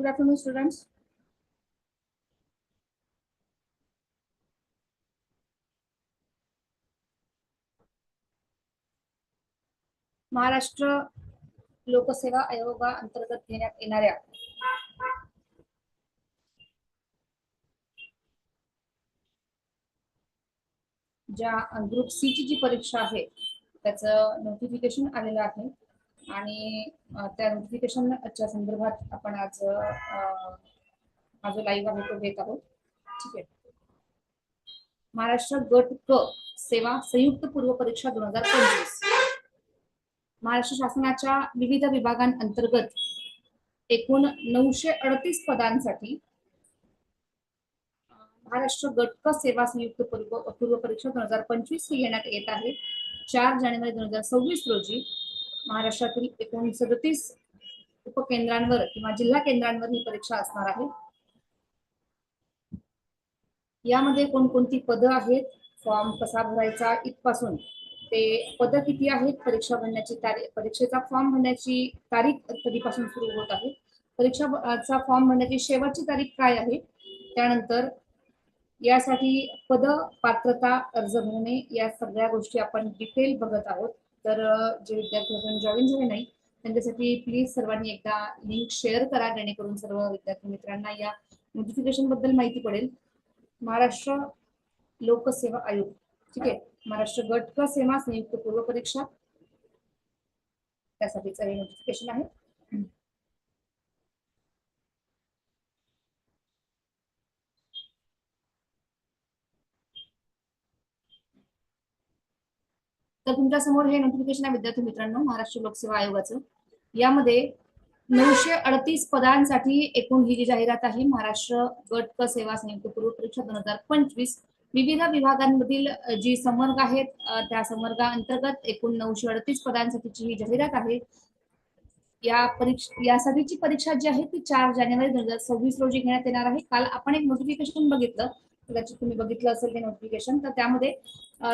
Good afternoon, students. Maharashtra लोकसेवा आयोगा अंतर्गत घेण्यात येणाऱ्या ज्या ग्रुप सी ची जी परीक्षा आहे त्याचं नोटिफिकेशन आलेलं आहे आणि त्या नोटिफिकेशनच्या संदर्भात आपण आज हा जो लाईव्ह आहे तो घेत आहोत. ठीक आहे. महाराष्ट्र गट क सेवा संयुक्त पूर्व परीक्षा दोन हजार पंचवीस. महाराष्ट्र शासनाच्या विविध विभागांअंतर्गत एकूण नऊशे अडतीस पदांसाठी महाराष्ट्र गट क सेवा संयुक्त पूर्व पूर्व परीक्षा दोन हजार पंचवीस ही घेण्यात येत आहे. चार जानेवारी दोन हजार सव्वीस रोजी महाराष्ट्रातील एकूण सदतीस उपकेंद्रांवर किंवा जिल्हा केंद्रांवर ही परीक्षा असणार आहे. यामध्ये कोणकोणती पदं आहेत? फॉर्म कसा भरायचा? इथपासून ते पद किती आहेत? परीक्षा भरण्याची तारीख परीक्षेचा फॉर्म भरण्याची तारीख कधीपासून सुरू होत आहे? परीक्षाचा फॉर्म भरण्याची शेवटची तारीख काय आहे? त्यानंतर यासाठी पद पात्रता अर्ज भरणे या सगळ्या गोष्टी आपण डिटेल बघत आहोत. तर जे विद्यार्थी अजून जॉईन झाले नाही त्यांच्यासाठी प्लीज सर्वांनी एकदा लिंक शेअर करा जेणेकरून सर्व विद्यार्थी मित्रांना या नोटिफिकेशनबद्दल माहिती पडेल. महाराष्ट्र लोकसेवा आयोग. ठीक आहे? महाराष्ट्र गट क सेवा संयुक्त पूर्व परीक्षा. त्यासाठीचं हे नोटिफिकेशन आहे. तर तुमच्यासमोर हे नोटिफिकेशन आहे विद्यार्थी मित्रांनो महाराष्ट्र लोकसेवा आयोगाचं. यामध्ये नऊशे अडतीस पदांसाठी एकूण ही जी जाहिरात आहे महाराष्ट्र गट क सेवा संयुक्त पूर्व परीक्षा दोन हजार पंचवीस विविध विभागांमधील जी संवर्ग आहेत त्या संवर्गाअंतर्गत एकूण नऊशे अडतीस पदांसाठीची ही जाहिरात आहे. या परीक्षा यासाठीची परीक्षा जी आहे ती चार जानेवारी दोन हजार सव्वीस रोजी घेण्यात येणार आहे. काल आपण एक नोटिफिकेशन बघितलं कदाचित तुम्ही बघितलं असेल ते नोटिफिकेशन तर त्यामध्ये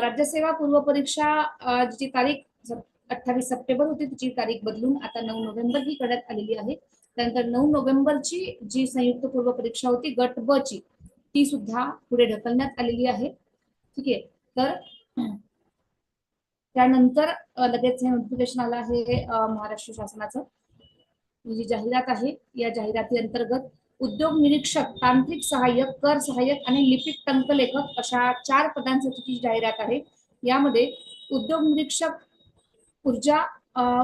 राज्यसेवा पूर्व परीक्षा जिची तारीख अठ्ठावीस सप्टेंबर होती तिची तारीख बदलून आता नऊ नोव्हेंबर ही करण्यात आलेली आहे. त्यानंतर नऊ नोव्हेंबरची जी संयुक्त पूर्व परीक्षा होती गट ब ची ती सुद्धा पुढे ढकलण्यात आलेली आहे. ठीक आहे? तर त्यानंतर लगेच हे नोटिफिकेशन आलं आहे महाराष्ट्र शासनाचं. जी जाहिरात आहे या जाहिराती अंतर्गत उद्योग निरीक्षक तांत्रिक सहाय्यक कर सहाय्यक आणि लिपिक टंकलेखक अशा चार पदांसाठीची जाहिरात आहे. यामध्ये उद्योग निरीक्षक ऊर्जा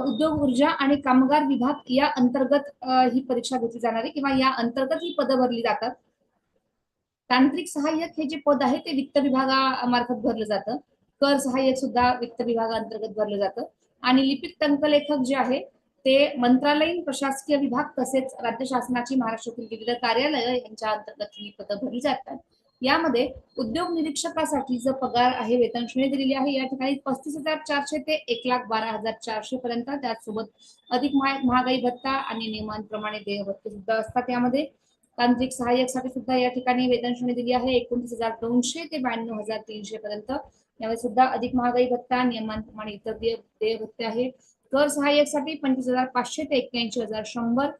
उद्योग ऊर्जा आणि कामगार विभाग या अंतर्गत ही परीक्षा घेतली जाणार आहे किंवा या अंतर्गत ही पदं भरली जातात. तांत्रिक सहाय्यक हे जे पद आहे ते वित्त विभागामार्फत भरलं जातं. कर सहाय्यक सुद्धा वित्त विभागाअंतर्गत भरलं जातं. आणि लिपिक टंकलेखक जे आहे ते मंत्रालयीन प्रशासकीय विभाग तसेच राज्य शासनाची महाराष्ट्रातील विविध कार्यालय यांच्या अंतर्गत ही पदं भरली जातात. यामध्ये उद्योग निरीक्षकासाठी जो पगार आहे वेतन श्रेणी दिलेली आहे या ठिकाणी पस्तीस हजार चारशे ते एक लाख बारा हजार चारशे पर्यंत त्याचसोबत अधिक महागाई भत्ता आणि नियमांप्रमाणे देय भत्ते सुद्धा असतात यामध्ये. तांत्रिक सहाय्यकसाठी सुद्धा या ठिकाणी वेतन श्रेणी दिली आहे एकोणतीस हजार दोनशे ते ब्याण्णव हजार तीनशे पर्यंत. यामध्ये सुद्धा अधिक महागाई भत्ता नियमांप्रमाणे इतर देय देय भत्ते आहे. कर सहाय्यकसाठी पंचवीस हजार पाचशे ते एक्क्याऐंशी हजार शंभर.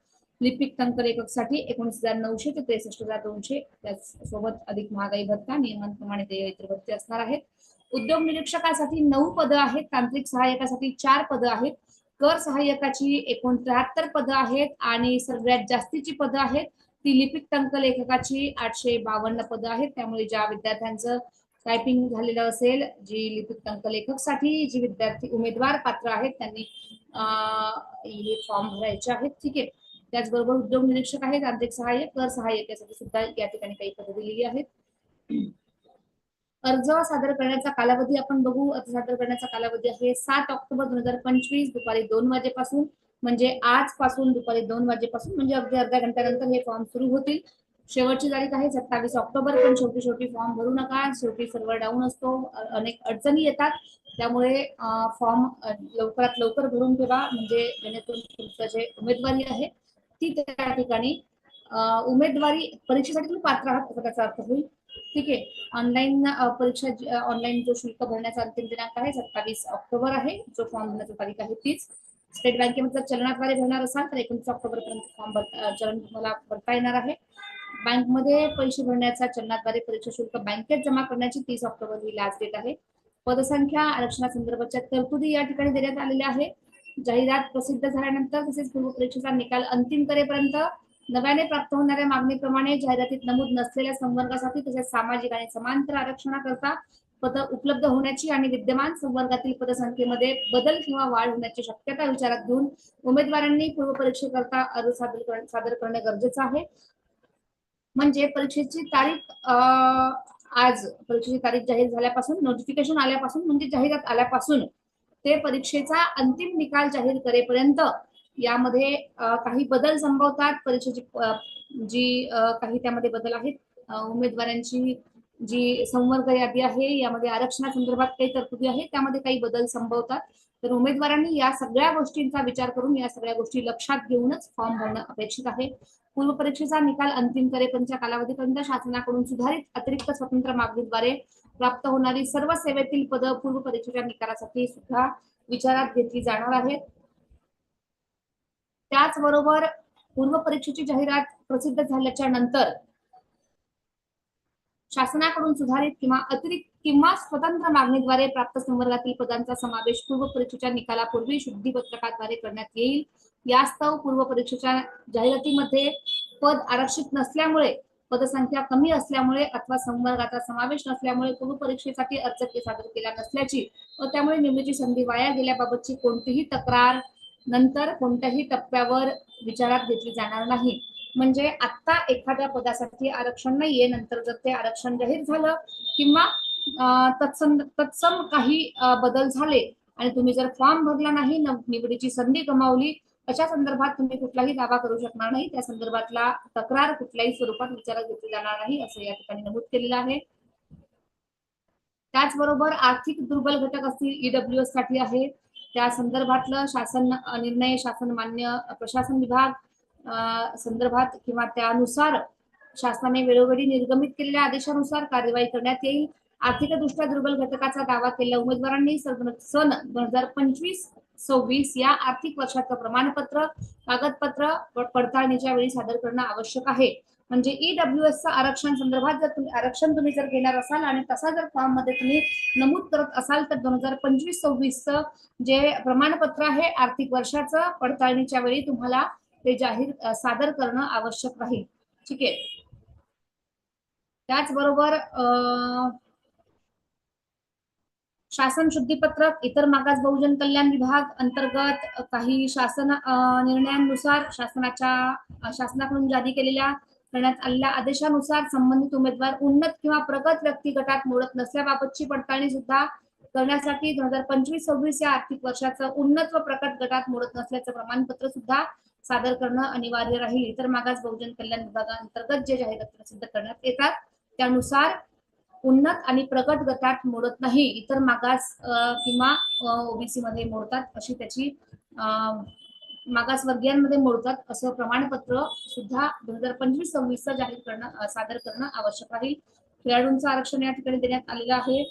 लिपिक टंकलेखकसाठी एकोणीस हजार नऊशे ते त्रेसष्ट हजार दोनशे. त्यासोबत अधिक महागाई भत्ता नियमांप्रमाणे ते इतर भत्ते असणार आहेत. उद्योग निरीक्षकासाठी नऊ पदं आहेत. तांत्रिक सहाय्यकासाठी चार पदं आहेत. कर सहाय्यकाची एकूण त्र्याहत्तर पदं आहेत आणि सगळ्यात जास्तीची पदं आहेत. ती लिपिक टंक लेखकाची आठशे बावन्न पदं आहेत. त्यामुळे ज्या विद्यार्थ्यांचं टायपिंग झालेलं असेल जी लिपिकसाठी जी विद्यार्थी उमेदवार पात्र आहेत त्यांनी हे फॉर्म भरायचे आहेत. ठीक आहे. त्याचबरोबर उद्योग निरीक्षक आहेत आर्थिक सहाय्य कर सहाय्यक यासाठी सुद्धा या ठिकाणी काही पदं दिलेली आहेत. अर्ज सादर करण्याचा कालावधी आपण बघू. अर्ज सादर करण्याचा कालावधी आहे सात ऑक्टोबर दोन हजार पंचवीस दुपारी दोन वाजेपासून म्हणजे आजपासून दुपारी दोन वाजेपासून म्हणजे अगदी अर्ध्या घंट्यानंतर हे फॉर्म सुरू होतील. शेवटची तारीख आहे सत्तावीस ऑक्टोबर पण शेवटी शेवटी फॉर्म भरू नका. शेवटी सर्व्हर डाऊन असतो. अनेक अडचणी येतात. त्यामुळे फॉर्म लवकरात लवकर भरून ठेवा. म्हणजे जेणेकरून तुमचं जे उमेदवारी आहे ती त्या ठिकाणी उमेदवारी परीक्षेसाठी तुम्ही पात्र आहात असा त्याचा अर्थ होईल. ठीक आहे. ऑनलाईन परीक्षा ऑनलाईन जो शुल्क भरण्याचा अंतिम दिनांक आहे सत्तावीस ऑक्टोबर आहे जो फॉर्म भरण्याची तारीख आहे तीच. स्टेट बँकेमध्ये जर चलनाद्वारे भरणार असाल तर एकोणीस ऑक्टोबर पर्यंत फॉर्म भर चलन तुम्हाला भरता येणार आहे. बँकमध्ये पैसे भरण्याचा चलनाद्वारे परीक्षा शुल्क बँकेत जमा करण्याची तीस ऑक्टोबर ही लास्ट डेट आहे. पदसंख्या आरक्षणासंदर्भाच्या तरतुदी या ठिकाणी देण्यात आलेल्या आहे जाहिरात प्रसिद्ध झाल्यानंतर तसेच पूर्व परीक्षेचा निकाल अंतिम करेपर्यंत नव्याने प्राप्त होणाऱ्या मागणीप्रमाणे जाहिरातीत नमूद नसलेल्या संवर्गासाठी तसेच सामाजिक आणि समांतर आरक्षणाकरता पद उपलब्ध होण्याची आणि विद्यमान संवर्गातील पदसंख्येमध्ये बदल किंवा वाढ होण्याची शक्यता विचारात घेऊन उमेदवारांनी पूर्व परीक्षेकरता अर्ज सादर सादर करणे गरजेचं आहे. म्हणजे परीक्षेची तारीख आज परीक्षेची तारीख जाहीर झाल्यापासून नोटिफिकेशन आल्यापासून म्हणजे जाहिरात आल्यापासून ते परीक्षेचा अंतिम निकाल जाहीर करेपर्यंत यामध्ये काही बदल संभवतात. परीक्षेची जी काही त्यामध्ये बदल आहेत. उमेदवारांची जी संवर्ग यादी आहे यामध्ये आरक्षणासंदर्भात काही तरतुदी आहे त्यामध्ये काही बदल संभवतात. तर उमेदवारांनी या सगळ्या गोष्टींचा विचार करून या सगळ्या गोष्टी लक्षात घेऊनच फॉर्म भरणं अपेक्षित आहे. पूर्व परीक्षेचा निकाल अंतिम करेपर्यंतच्या कालावधीपर्यंत शासनाकडून सुधारित अतिरिक्त स्वतंत्र मागणीद्वारे प्राप्त होणारी सर्व सेवेतील पद पूर्व परीक्षेच्या निकालासाठी सुद्धा विचारात घेतली जाणार आहेत. त्याचबरोबर पूर्व परीक्षेची जाहिरात प्रसिद्ध झाल्याच्यानंतर शासनाकडून सुधारित किंवा अतिरिक्त किंवा स्वतंत्र मागणीद्वारे प्राप्त संवर्गातील पदांचा समावेश पूर्व परीक्षेच्या निकालापूर्वी शुद्धीपत्रकाद्वारे करण्यात येईल. यास्तव पूर्व परीक्षेच्या जाहिरातीमध्ये पद आरक्षित नसल्यामुळे पदसंख्या कमी असल्यामुळे अथवा संवर्गाचा समावेश नसल्यामुळे पूर्व परीक्षेसाठी अर्ज सादर केला नसल्याची व त्यामुळे निवडीची संधी वाया गेल्याबाबतची कोणतीही तक्रार नंतर कोणत्याही टप्प्यावर विचारात घेतली जाणार नाही. म्हणजे आता एखाद्या पदासाठी आरक्षण नाहीये नंतर जर ते आरक्षण जाहीर झालं किंवा तत्सम तत्सम काही बदल झाले आणि तुम्ही जर फॉर्म भरला नाही निवडीची संधी गमावली अशा संदर्भात तुम्ही कुठलाही दावा करू शकणार नाही. त्या संदर्भातला तक्रार कुठल्याही स्वरूपात विचारात घेतली जाणार नाही असं या ठिकाणी नमूद केलेलं आहे. त्याचबरोबर आर्थिक दुर्बल घटक असतील ईडब्ल्यू एससाठी आहे. त्या संदर्भातलं शासन निर्णय शासन मान्य प्रशासन विभाग संदर्भात किंवा त्यानुसार शासनाने वेळोवेळी निर्गमित केलेल्या आदेशानुसार कार्यवाही करण्यात येईल. आर्थिकदृष्ट्या दुर्बल घटकाचा दावा केलेल्या उमेदवारांनी सन दोन हजार पंचवीस सव्वीस या आर्थिक वर्षाचं प्रमाणपत्र कागदपत्र पडताळणीच्या वेळी सादर करणं आवश्यक आहे. म्हणजे ईडब्ल्यू एस आरक्षण संदर्भात जर तुम्ही आरक्षण तुम्ही जर घेणार असाल आणि तसा जर फॉर्ममध्ये तुम्ही नमूद करत असाल तर दोन हजार पंचवीस सव्वीसचं जे प्रमाणपत्र आहे आर्थिक वर्षाचं पडताळणीच्या वेळी तुम्हाला ते जाहीर सादर करणं आवश्यक राहील. ठीक आहे? त्याचबरोबर शासन शुद्धीपत्रक इतर मागास बहुजन कल्याण विभाग अंतर्गत काही शासन निर्णयांनुसार शासनाच्या शासनाकडून जारी केलेल्या करण्यात आलेल्या आदेशानुसार संबंधित उमेदवार उन्नत किंवा प्रगत व्यक्ती गटात मोडत नसल्याबाबतची पडताळणी सुद्धा करण्यासाठी दोन हजार पंचवीस सव्वीस या आर्थिक वर्षाचं उन्नत व प्रगत गटात मोडत नसल्याचं प्रमाणपत्र सुद्धा सादर करणं अनिवार्य राहील. इतर मागास बहुजन कल्याण विभागाअंतर्गत जे जाहिरात प्रसिद्ध करण्यात येतात त्यानुसार उन्नत आणि प्रगत गटात मोडत नाही. इतर मागास किंवा ओबीसी मध्ये मोडतात अशी त्याची अ, मागासवर्गीयांमध्ये मोडतात असं प्रमाणपत्र सुद्धा दोन हजार पंचवीस सव्वीस जाहीर करणं सादर करणं आवश्यक राहील. खेळाडूंचं आरक्षण या ठिकाणी देण्यात आलेलं आहे.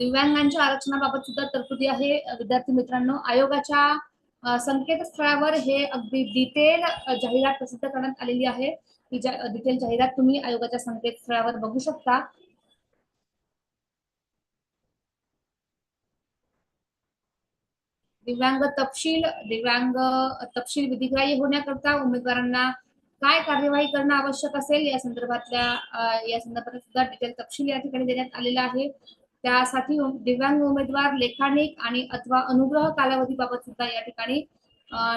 दिव्यांगांच्या आरक्षणाबाबत सुद्धा तरतुदी आहे. विद्यार्थी मित्रांनो आयोगाच्या संकेतस्थळावर हे अगदी डिटेल जाहिरात प्रसिद्ध करण्यात आलेली आहे. ही डिटेल जाहिरात तुम्ही आयोगाच्या संकेतस्थळावर बघू शकता. दिव्यांग तपशील दिव्यांग तपशील विधिग्राह्य होण्याकरता उमेदवारांना काय कार्यवाही करणं आवश्यक असेल या संदर्भातल्या या संदर्भात सुद्धा डिटेल तपशील या ठिकाणी देण्यात आलेला आहे. त्यासाठी दिव्यांग उमेदवार लेखानिक आणि अथवा अनुग्रह कालावधीबाबत सुद्धा या ठिकाणी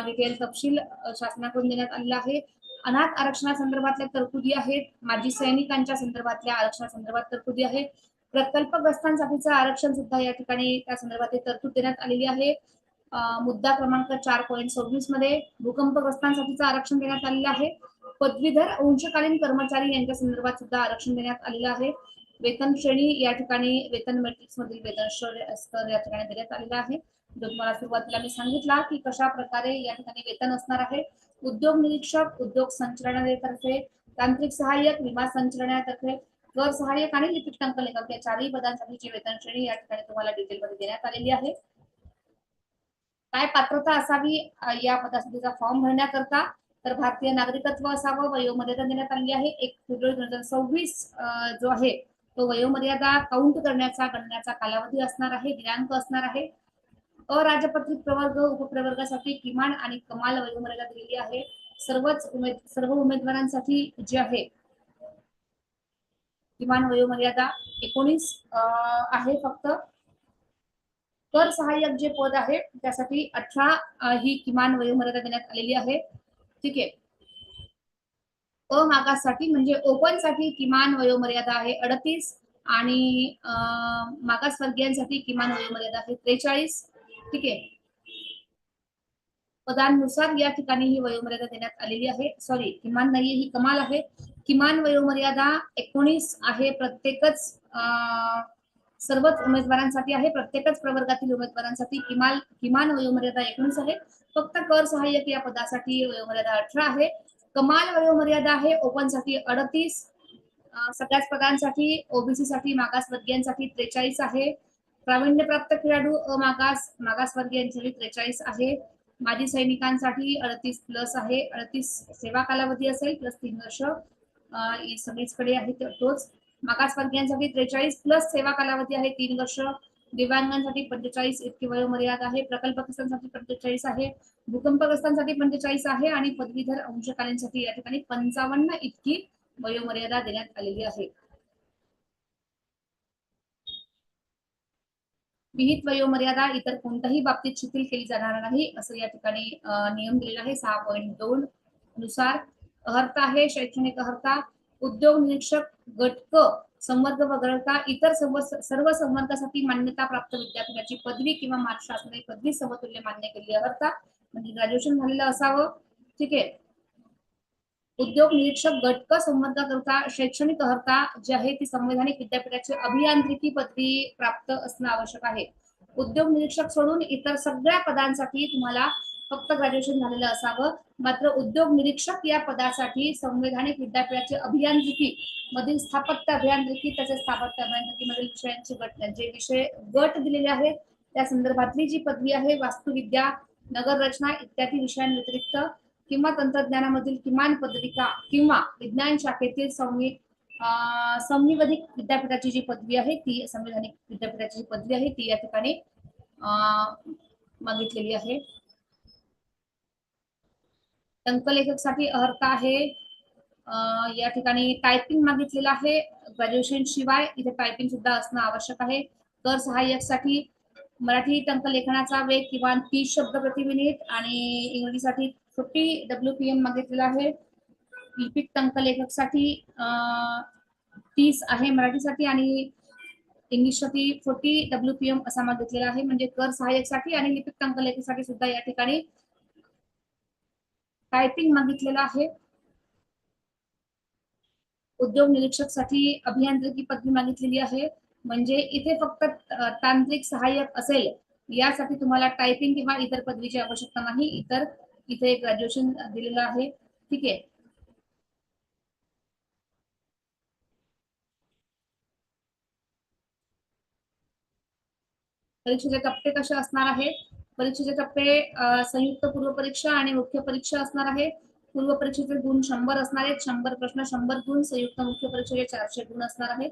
डिटेल तपशील शासनाकडून देण्यात आलेला आहे. अनाथ आरक्षणासंदर्भातल्या तरतुदी आहेत. माजी सैनिकांच्या संदर्भातल्या आरक्षणासंदर्भात तरतुदी आहेत. प्रकल्पग्रस्तांसाठीचं आरक्षण सुद्धा या ठिकाणी त्या संदर्भात तरतूद देण्यात आलेली आहे. मुद्दा क्रमांक चार पॉईंट सव्वीसमध्ये भूकंपग्रस्तांसाठीचं आरक्षण देण्यात आलेलं आहे. पदवीधर अंशकालीन कर्मचारी यांच्या संदर्भात सुद्धा आरक्षण देण्यात आलेलं आहे. वेतन श्रेणी या ठिकाणी वेतन मेट्रिक्स मधील वेतन स्तर या ठिकाणी देण्यात आलेला आहे. जो तुम्हाला सुरुवातीला मी सांगितला की कशा प्रकारे या ठिकाणी वेतन असणार आहे. उद्योग निरीक्षक उद्योग संचालनालयातर्फे तांत्रिक सहाय्यक विमा संचालनालयातर्फे कर सहाय्यक आणि लिपिक टंक लेखक या चारही पदांसाठीची वेतन श्रेणी या ठिकाणी तुम्हाला डिटेलमध्ये देण्यात आलेली आहे. काय पात्रता असावी या पदासाठीचा फॉर्म भरण्याकरता तर भारतीय नागरिकत्व असावं वयोमर्यादा देण्यात आलेली आहे. एक फेब्रुवारी दोन हजार सव्वीस जो आहे तो वयोमर्यादा काउंट करण्याचा गणण्याचा कालावधी असणार आहे दिनांक असणार आहे. अराजपत्रित प्रवर्ग उपप्रवर्गासाठी किमान आणि कमाल वयोमर्यादा दिलेली आहे. सर्वच उमेद सर्व उमेदवारांसाठी जे आहे किमान वयोमर्यादा एकोणीस अं, आहे फक्त. कर सहाय्यक जे पद आहे त्यासाठी अठरा ही किमान वयोमर्यादा देण्यात आलेली आहे. ठीक आहे. अमागाससाठी म्हणजे ओपनसाठी किमान वयोमर्यादा आहे अडतीस आणि अं, मागासवर्गीयांसाठी किमान वयोमर्यादा आहे त्रेचाळीस. ठीक आहे? पदांनुसार या ठिकाणी ही वयोमर्यादा देण्यात आलेली आहे. सॉरी किमान नाहीये ही कमाल आहे. किमान वयोमर्यादा एकोणीस आहे प्रत्येकच अं, सर्वच उमेदवारांसाठी आहे प्रत्येकच प्रवर्गातील उमेदवारांसाठी किमान किमान वयोमर्यादा एकोणीस आहे. फक्त कर सहाय्यक या पदासाठी वयोमर्यादा अठरा आहे. कमाल वयोमर्यादा आहे. ओपनसाठी अडतीस. सगळ्याच पदांसाठी ओबीसी साठी मागासवर्गीयांसाठी त्रेचाळीस आहे. प्रावीण्यप्राप्त खेळाडू अमागास मागासवर्गीयांसाठी त्रेचाळीस आहे. माजी सैनिकांसाठी अडतीस प्लस आहे. अडतीस सेवा कालावधी असेल प्लस तीन वर्ष. सगळीचकडे आहे तोच मागासवर्गीयांसाठी त्रेचाळीस प्लस सेवा कालावधी आहे तीन वर्ष. दिव्यांगांसाठी पंचेचाळीस इतकी वयोमर्यादा आहे प्रकल्पग्रस्तांसाठी पंचेचाळीस आहे भूकंपग्रस्तांसाठी पंचेचाळीस आहे आणि पदवीधर अंशकालीनसाठी या ठिकाणी पंचावन्न इतकी वयोमर्यादा देण्यात आलेली आहे. विहित वयोमर्यादा इतर कोणत्याही बाबतीत शिथिल केली जाणार नाही असं या ठिकाणी नियम दिलेला आहे. सहा पॉईंट दोन नुसार अर्हता आहे शैक्षणिक अर्हता उद्योग निरीक्षक गटक क संवर्ग वगळता इतर सर्व सर्व संवर्गासाठी मान्यता प्राप्त विद्यापीठाची पदवी किंवा महाराष्ट्र शासनाने पदवी समतुल्य मान्य केली अर्हता म्हणजे ग्रॅज्युएशन झालेलं असावं. ठीक आहे. उद्योग निरीक्षक गटक संबंध संवर्गाकरता शैक्षणिक अर्हता जी आहे ती संवैधानिक विद्यापीठाची अभियांत्रिकी पदवी प्राप्त असणं आवश्यक आहे. उद्योग निरीक्षक सोडून इतर सगळ्या पदांसाठी तुम्हाला फक्त ग्रॅज्युएशन झालेलं असावं. मात्र उद्योग निरीक्षक या पदासाठी संवैधानिक विद्यापीठाचे अभियांत्रिकी मधील स्थापत्य अभियांत्रिकी तसेच स्थापत्य अभियांत्रिकी मधील विषयांचे गट जे विषय गट दिलेले आहेत त्या संदर्भातली जी पदवी आहे वास्तुविद्या नगर रचना इत्यादी विषयांव्यतिरिक्त किंवा तंत्रज्ञानामधील किमान पदविका किंवा विज्ञान शाखेतील संवि अं, विद्यापीठाची जी पदवी आहे ती संविधानिक विद्यापीठाची जी पदवी आहे ती या ठिकाणी मागितलेली आहे. टंकलेखकसाठी अर्हता आहे. या ठिकाणी टायपिंग मागितलेलं आहे. ग्रॅज्युएशन शिवाय इथे टायपिंग सुद्धा असणं आवश्यक आहे. कर सहाय्यकसाठी मराठी टंकलेखनाचा वेग किमान तीस शब्द प्रति मिनिट आणि इंग्रजीसाठी फिफ्टी डब्ल्यू पी एम मागितलेला आहे. लिपिक टंकलेखकसाठी तीस आहे मराठीसाठी आणि इंग्लिशसाठी फोर्टी डब्ल्यू पी एम असा मागितलेला आहे. म्हणजे कर सहाय्यकसाठी आणि लिपिक टंकलेखकसाठी सुद्धा या ठिकाणी टायपिंग मागितलेलं आहे. उद्योग निरीक्षकसाठी अभियांत्रिकी पदवी मागितलेली आहे. म्हणजे इथे फक्त तांत्रिक सहाय्यक असेल यासाठी तुम्हाला टायपिंग किंवा इतर पदवीची आवश्यकता नाही. इतर इथे ग्रॅज्युएशन दिलेलं आहे. ठीक आहे. परीक्षेचे टप्पे कसे असणार आहेत? परीक्षेचे टप्पे संयुक्त पूर्व परीक्षा आणि मुख्य परीक्षा असणार आहे. पूर्व परीक्षेचे गुण शंभर असणार आहेत. शंभर प्रश्न शंभर गुण. संयुक्त मुख्य परीक्षेचे चारशे गुण असणार आहेत.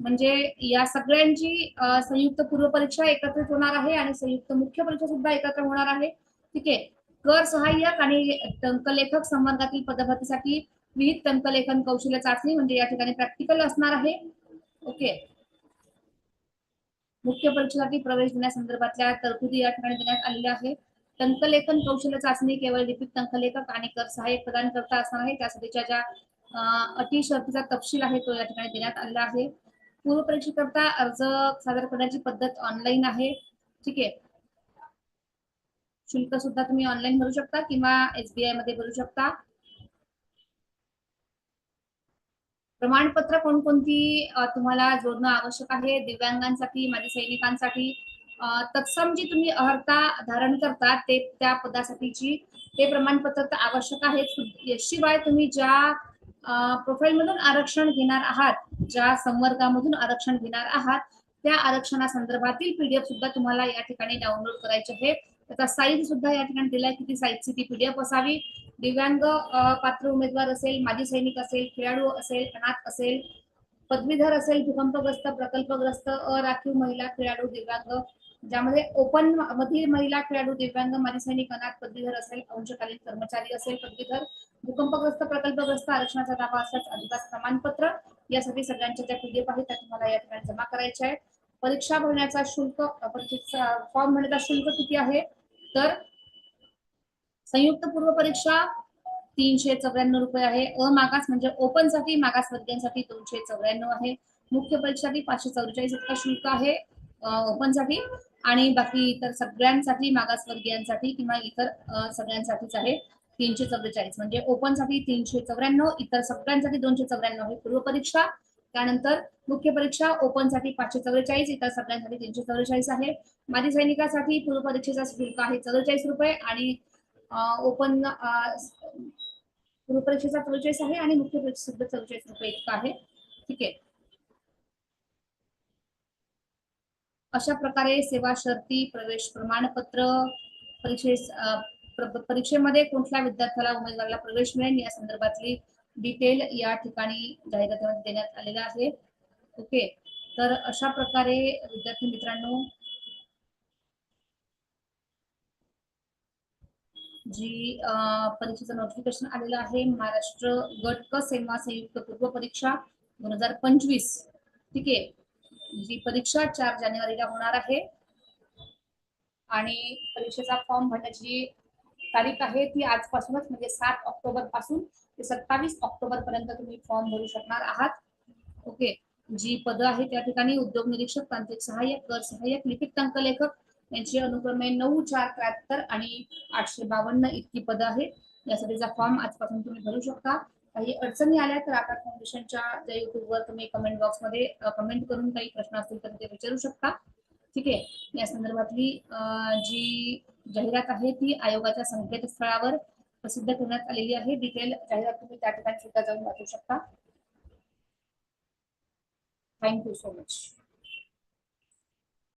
म्हणजे या सगळ्यांची संयुक्त पूर्व परीक्षा एकत्रित होणार आहे आणि संयुक्त मुख्य परीक्षा सुद्धा एकत्र होणार आहे. ठीक आहे? कर सहाय्यक आणि टंकलेखक संवर्गातील पदभरतीसाठी विहित टंकलेखन कौशल्य चाचणी म्हणजे या ठिकाणी प्रॅक्टिकल असणार आहे. ओके? मुख्य परीक्षेसाठी प्रवेश देण्यासंदर्भातल्या तरतुदी या ठिकाणी देण्यात आलेल्या आहेत. टंकलेखन कौशल्य चाचणी केवळ लिपिक टंकलेखक आणि कर सहाय्यक प्रदान करता असणार आहे. त्यासाठीच्या ज्या अटी शर्तीचा तपशील आहे तो या ठिकाणी देण्यात आलेला आहे. पूर्व परीक्षेकरता अर्ज सादर करण्याची पद्धत ऑनलाईन आहे. ठीक आहे? शुल्क सुद्धा तुम्ही ऑनलाईन भरू शकता किंवा एसबीआयमध्ये भरू शकता. प्रमाणपत्र कोणकोणती तुम्हाला जोडणं आवश्यक आहे? दिव्यांगांसाठी माजी सैनिकांसाठी. तत्सम जी तुम्ही अर्हता धारण करता ते त्या पदासाठीची ते प्रमाणपत्र तर आवश्यक आहे शिवाय तुम्ही ज्या प्रोफाईल मधून आरक्षण घेणार आहात ज्या संवर्गामधून आरक्षण घेणार आहात त्या आरक्षणासंदर्भातील पीडीएफ सुद्धा तुम्हाला या ठिकाणी डाउनलोड करायचे आहे त्याचा साईज सुद्धा या ठिकाणी दिलाय किती साईजची ती पीडीएफ असावी. दिव्यांग पात्र उमेदवार असेल माजी सैनिक असेल खेळाडू असेल अनाथ असेल पदवीधर असेल भूकंपग्रस्त प्रकल्पग्रस्त अराखीव महिला खेळाडू दिव्यांग ज्यामध्ये ओपन मधील महिला खेळाडू दिव्यांग माजी सैनिक अनाथ पदवीधर असेल अंशकालीन कर्मचारी असेल पदवीधर भूकंपग्रस्त प्रकल्पग्रस्त आरक्षणाचा दावा असल्यास अधिकार प्रमाणपत्र यासाठी सगळ्यांच्या ज्या पीडीएफ आहेत त्या तुम्हाला या ठिकाणी जमा करायच्या आहेत. परीक्षा भरण्याचा शुल्क परीक्षेचा फॉर्म भरण्याचा शुल्क किती आहे? तर संयुक्त पूर्व परीक्षा तीनशे चौऱ्याण्णव रुपये आहे. अमागास म्हणजे ओपनसाठी मागास वर्गीयांसाठी दोनशे चौऱ्याण्णव आहे. मुख्य परीक्षासाठी पाचशे चौवेचाळीस इतका शुल्क आहे ओपनसाठी. आणि बाकी इतर सगळ्यांसाठी मागास वर्गीयांसाठी किंवा इतर सगळ्यांसाठीच आहे तीनशे चौवेचाळीस. म्हणजे ओपनसाठी तीनशे चौऱ्याण्णव इतर सगळ्यांसाठी दोनशे चौऱ्याण्णव आहे पूर्व परीक्षा. त्यानंतर मुख्य परीक्षा ओपनसाठी पाचशे चौवेचाळीस इतर सगळ्यांसाठी तीनशे चौवेचाळीस आहे. माजी सैनिकासाठी पूर्व परीक्षेचा शुल्क आहे चौवेचाळीस रुपये आणि ओपन पूर्व चव्वेचाळीस आहे आणि मुख्य परीक्षा सुद्धा चव्वेचाळीस रुपये इतका आहे. ठीक आहे. अशा प्रकारे सेवा शर्ती प्रवेश प्रमाणपत्र परीक्षेस परीक्षेमध्ये कुठल्या विद्यार्थ्याला उमेदवाराला प्रवेश मिळेल या संदर्भातली डिटेल या ठिकाणी जाहिरातीमध्ये देण्यात आलेला आहे. ओके. तर अशा प्रकारे विद्यार्थी मित्रांनो जी परीक्षेचं नोटिफिकेशन आलेलं आहे महाराष्ट्र गट क सेवा संयुक्त पूर्व परीक्षा दोन हजार पंचवीस. ठीक आहे? जी परीक्षा चार जानेवारीला होणार आहे. आणि परीक्षेचा फॉर्म भरण्याची तारीख आहे ती आजपासूनच म्हणजे सात ऑक्टोबरपासून ते सत्तावीस ऑक्टोबर पर्यंत तुम्ही फॉर्म भरू शकणार आहात. ओके जी पदं आहेत त्या ठिकाणी उद्योग निरीक्षक तांत्रिक सहाय्यक कर सहाय्यक लिपिक टंकलेखक यांची अनुक्रमे नऊ चार त्र्याहत्तर आणि आठशे बावन्न इतकी पदं आहेत. यासाठीचा फॉर्म आजपासून तुम्ही भरू शकता. काही अडचणी आल्या तर आकाश फाउंडेशनच्या ज्या युट्यूबवर तुम्ही कमेंट बॉक्समध्ये कमेंट करून काही प्रश्न असतील तर ते विचारू शकता. ठीक आहे? या संदर्भातली जी जाहिरात आहे ती आयोगाच्या संकेतस्थळावर प्रसिद्ध करण्यात आलेली आहे. डिटेल जाहिरात तुम्ही त्या ठिकाणी सुद्धा जाऊन वाचू शकता. Thank you so much